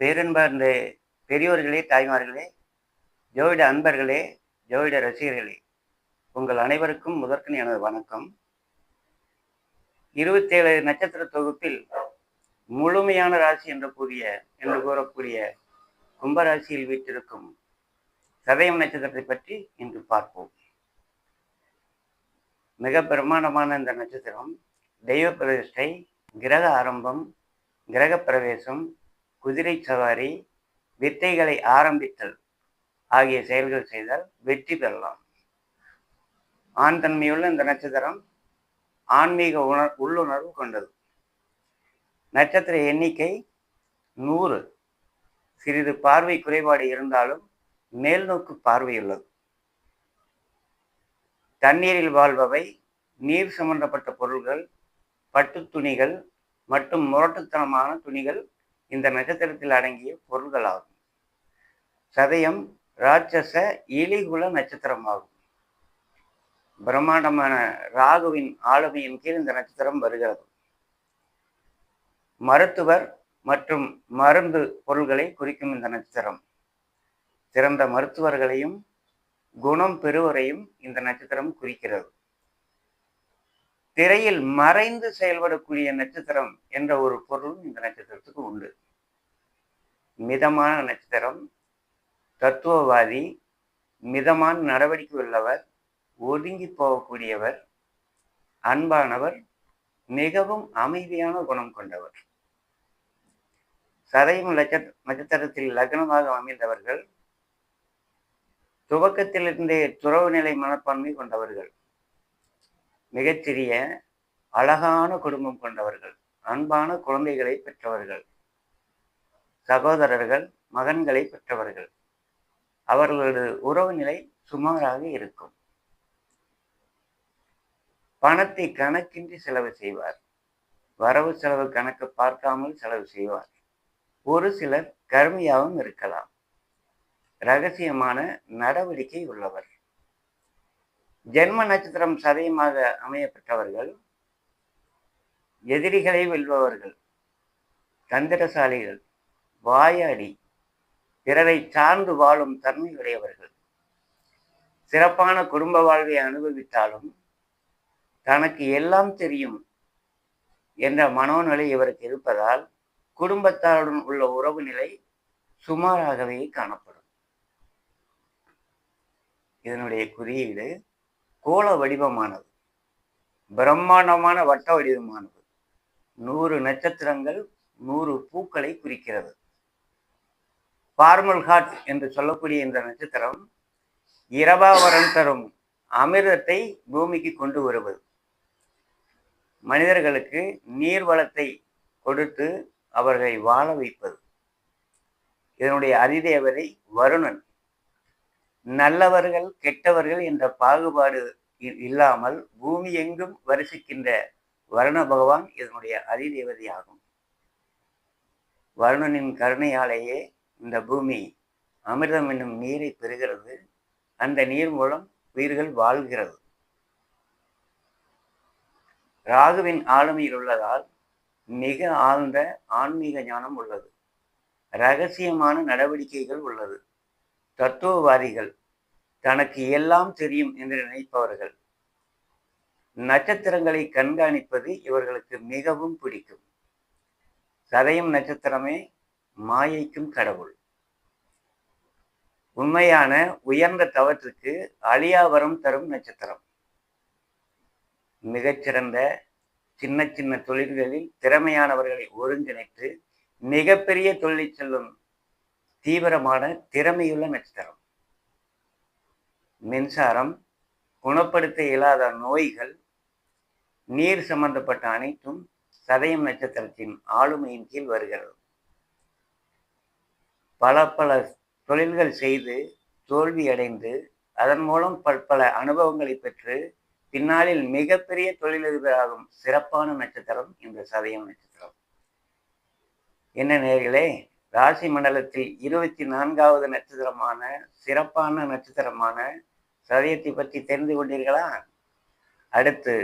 பேரன்பார்ந்த பெரியோர்களே தாய்மார்களே ஜோதிட அன்பர்களே ஜோதிட ரசிகர்களே உங்கள் அனைவருக்கும் முதற்கன் எனது வணக்கம். இருபத்தேழு நட்சத்திர தொகுப்பில் முழுமையான ராசி என்று கூறிய என்று கூறக்கூடிய கும்பராசியில் வீட்டிருக்கும் சதயம் நட்சத்திரத்தை பற்றி இன்று பார்ப்போம். மிக பிரமாண்டமான இந்த நட்சத்திரம் தெய்வ பிரதிஷ்டை கிரக ஆரம்பம் கிரக பிரவேசம் குதிரை சவாரி வித்தைகளை ஆரம்பித்தல் ஆகிய செயல்கள் செய்தால் வெற்றி பெறலாம். ஆண் தன்மையுள்ள இந்த நட்சத்திரம் ஆன்மீக உணர் உள்ளுணர்வு கொண்டது. நட்சத்திர எண்ணிக்கை நூறு. சிறிது பார்வை குறைபாடு இருந்தாலும் மேல்நோக்கு பார்வையுள்ளது. தண்ணீரில் வாழ்பவை நீர் சம்பந்தப்பட்ட பொருள்கள் பட்டு துணிகள் மற்றும் முரட்டுத்தனமான துணிகள் இந்த நட்சத்திரத்தில் அடங்கிய பொருள்களாகும். சதயம் ராட்சச இலிகுல நட்சத்திரமாகும். பிரம்மாண்டமான ராகுவின் ஆளுமையின் கீழ் இந்த நட்சத்திரம் வருகிறது. மருத்துவர் மற்றும் மருந்து பொருள்களை குறிக்கும் இந்த நட்சத்திரம். சிறந்த மருத்துவர்களையும் குணம் பெறுவரையும் இந்த நட்சத்திரம் குறிக்கிறது. திரையில் மறைந்து செயல்படக்கூடிய நட்சத்திரம் என்ற ஒரு பொருளும் இந்த நட்சத்திரத்துக்கு உண்டு. மிதமான நட்சத்திரம் தத்துவவாதி மிதமான நடவடிக்கை உள்ளவர் ஒதுங்கி போகக்கூடியவர் அன்பானவர் மிகவும் அமைதியான குணம் கொண்டவர். சதயம் நட்சத் நட்சத்திரத்தில் லக்னமாக அமைந்தவர்கள் துவக்கத்திலிருந்தே துறவு நிலை மனப்பான்மை கொண்டவர்கள் மிகச்சிறிய அழகான குடும்பம் கொண்டவர்கள் அன்பான குழந்தைகளை பெற்றவர்கள். சகோதரர்கள் மகன்களை பெற்றவர்கள். அவர்களது உறவு நிலை சுமாராக இருக்கும். பணத்தை கணக்கின்றி செலவு செய்வார். வரவு செலவு கணக்கு பார்க்காமல் செலவு செய்வார். ஒரு சிலர் கருமையாகவும் இருக்கலாம். ரகசியமான நடவடிக்கை உள்ளவர். ஜென்ம நட்சத்திரம் சதயமாக அமையப்பட்டவர்கள் எதிரிகளை வெல்பவர்கள் தந்திரசாலிகள் வாயாடி பிறரை சார்ந்து வாழும் தன்மை உடையவர்கள் சிறப்பான குடும்ப வாழ்வை அனுபவித்தாலும் தனக்கு எல்லாம் தெரியும் என்ற மனோநிலை இவருக்கு இருப்பதால் குடும்பத்தாருடன் உள்ள உறவு நிலை சுமாராகவே காணப்படும். இதனுடைய குறியீடு கோள வடிவமானது பிரம்மாண்டமான வட்ட வடிவமானது. நூறு நட்சத்திரங்கள் நூறு பூக்களை குறிக்கிறது. பார்மல் ஹாட் என்று சொல்லக்கூடிய இந்த நட்சத்திரம் இரவாவரம் தரும் அமிர்தத்தை பூமிக்கு கொண்டு வருவது. மனிதர்களுக்கு நீர் வளத்தை கொடுத்து அவர்களை வாழ வைப்பது. இதனுடைய அதிதேவதை வருணன். நல்லவர்கள் கெட்டவர்கள் என்ற பாகுபாடு இல்லாமல் பூமி எங்கும் வரிசிக்கின்ற வருண பகவான் இதனுடைய அதிதேவதை ஆகும் வருணனின் கருணையாலேயே இந்த பூமி அமிர்தம் என்னும் நீரை பெறுகிறது. அந்த நீர் மூலம் உயிர்கள் வாழ்கிறது. ராகுவின் ஆளுமையில் உள்ளதால் மிக ஆழ்ந்த ஆன்மீக ஞானம் உள்ளது. ரகசியமான நடவடிக்கைகள் உள்ளது. தத்துவவாதிகள் தனக்கு எல்லாம் தெரியும் என்று நினைப்பவர்கள். நட்சத்திரங்களை கண்காணிப்பது இவர்களுக்கு மிகவும் பிடிக்கும். சதயம் நட்சத்திரமே மாயைக்கும் கடவுள். உண்மையான உயர்ந்த தவற்றுக்கு அழியாவரம் தரும் நட்சத்திரம். மிகச்சிறந்த சின்ன சின்ன தொழில்களில் திறமையானவர்களை ஒருங்கிணைத்து மிகப்பெரிய தொழிலை செல்லும் தீவிரமான திறமையுள்ள நட்சத்திரம். மின்சாரம் குணப்படுத்த இயலாத நோய்கள் நீர் சம்பந்தப்பட்ட அனைத்தும் சதயம் நட்சத்திரத்தின் ஆளுமையின் கீழ் வருகிறது. பல பல தொழில்கள் செய்து தோல்வி அடைந்து அதன் மூலம் பல அனுபவங்களை பெற்று பின்னாளில் மிகப்பெரிய தொழிலதிபராகும் சிறப்பான நட்சத்திரம் இந்த சதயம் நட்சத்திரம். என்ன நேர்களே ராசி மண்டலத்தில் இருபத்தி நான்காவது நட்சத்திரமான சிறப்பான நட்சத்திரமான சதயத்தை பற்றி தெரிந்து கொண்டீர்களா? அடுத்து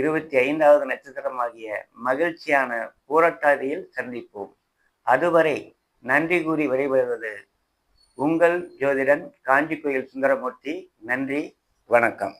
இருபத்தி ஐந்தாவது நட்சத்திரமாகிய மகிழ்ச்சியான பூரட்டாதியில் சந்திப்போம். அதுவரை நன்றி கூறி விடைபெறுவது உங்கள் ஜோதிடன் காஞ்சி கோயில் சுந்தரமூர்த்தி. நன்றி வணக்கம்.